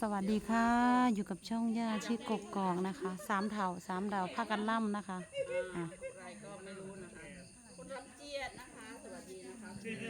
สวัสดีค่ะ อยู่กับช่องย่าชื่อกกกองนะคะสามเถาสามดาวพากันล่ำนะคะอะไรก็ไม่รู้นะคะ คุทำเจียดนะคะ สวัสดีนะ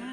คะ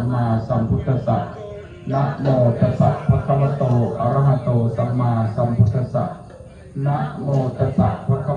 มมาสัมพุทธัสสะนะโมตัสสะภะคะวะโตอะระหะโตสัมมาสัมพุทธัสสะนะโมตัสสะภะคะ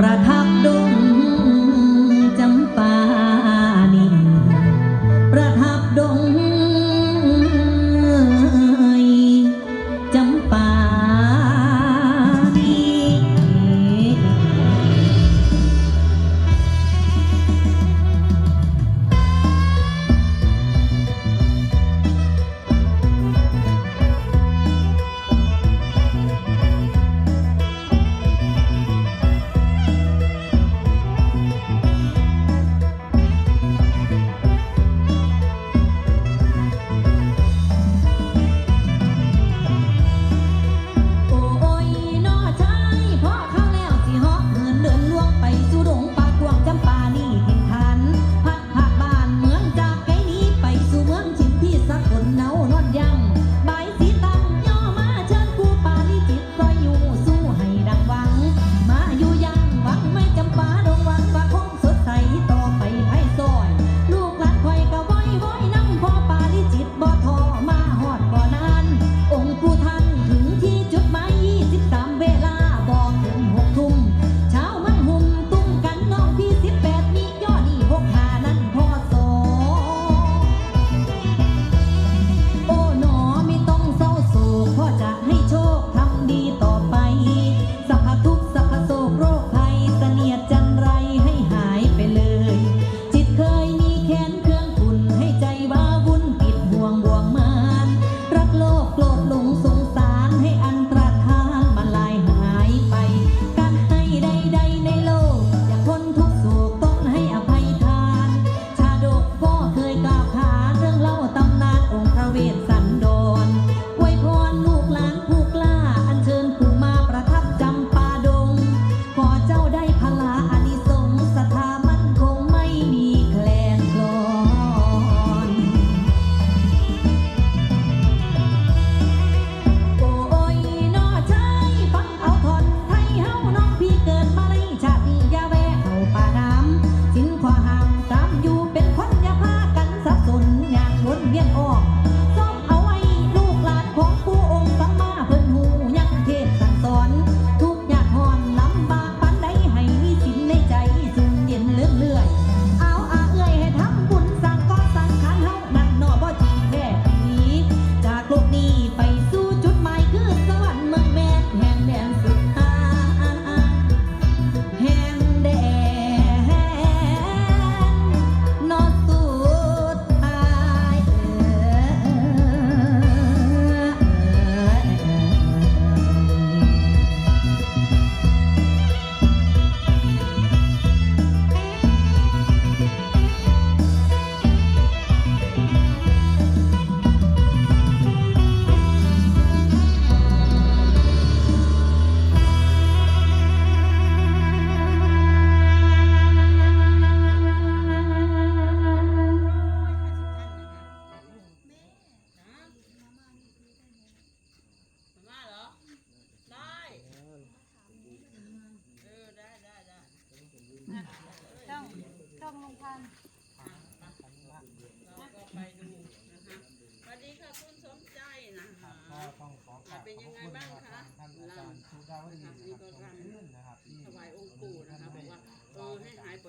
ประทั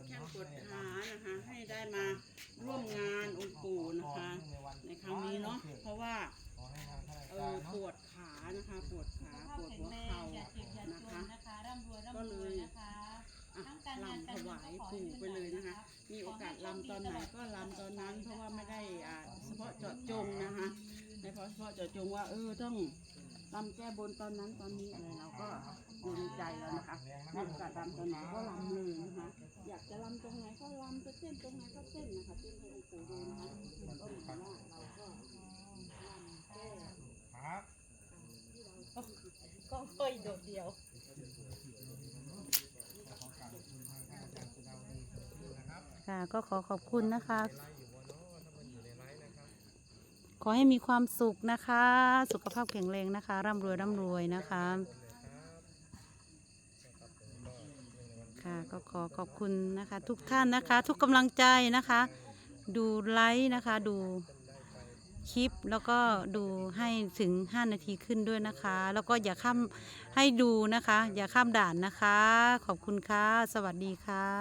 ดแข้งปวดขานะคะ ให้ได้มาร่วมงานองค์ปู่นะคะ ในครั้งนี้เนาะเพราะว่าเออปวดขานะคะ ปวดขาปวดหัวเข่านะคะก็เลยอะทั้งการงานลำถวายปู่ไปเลยนะคะ มีโอกาสลำตอนไหนก็ลำตอนนั้น เพราะว่าไม่ได้อ่าเฉพาะเจาะจงนะคะในเพราะเฉพาะเจาะจงว่าเออต้องลำแก้บนตอนนั้นตอนนี้อะไรเราก็อยู่ในใจแล้วนะคะมีโอกาสลำตอนไหนก็ลำเลยนะคะ อยากจะลำตรงไหนก็ลำจะเต้นตรงไหนก็เต้นนะคะเต้นให้องค์ปู่ดูนะคะก็เหมือนว่าเราก็ลำแก้ครับก็ค่อยโดดเดียวขอกราบขอบคุณทางท่านอาจารย์สุดาวดีชมชื่นนะครับค่ะก็ขอขอบคุณนะคะ ขอให้มีความสุขนะคะ สุขภาพแข็งแรงนะคะ ร่ำรวยร่ำรวยนะคะ ค่ะก็ขอขอบคุณนะคะ ทุกท่านนะคะ ทุกกำลังใจนะคะ ดูไลค์นะคะ ดูคลิปแล้วก็ดูให้ถึง 5 นาทีขึ้นด้วยนะคะ แล้วก็อย่าข้ามให้ดูนะคะ อย่าข้ามด่านนะคะ ขอบคุณค่ะ สวัสดีค่ะ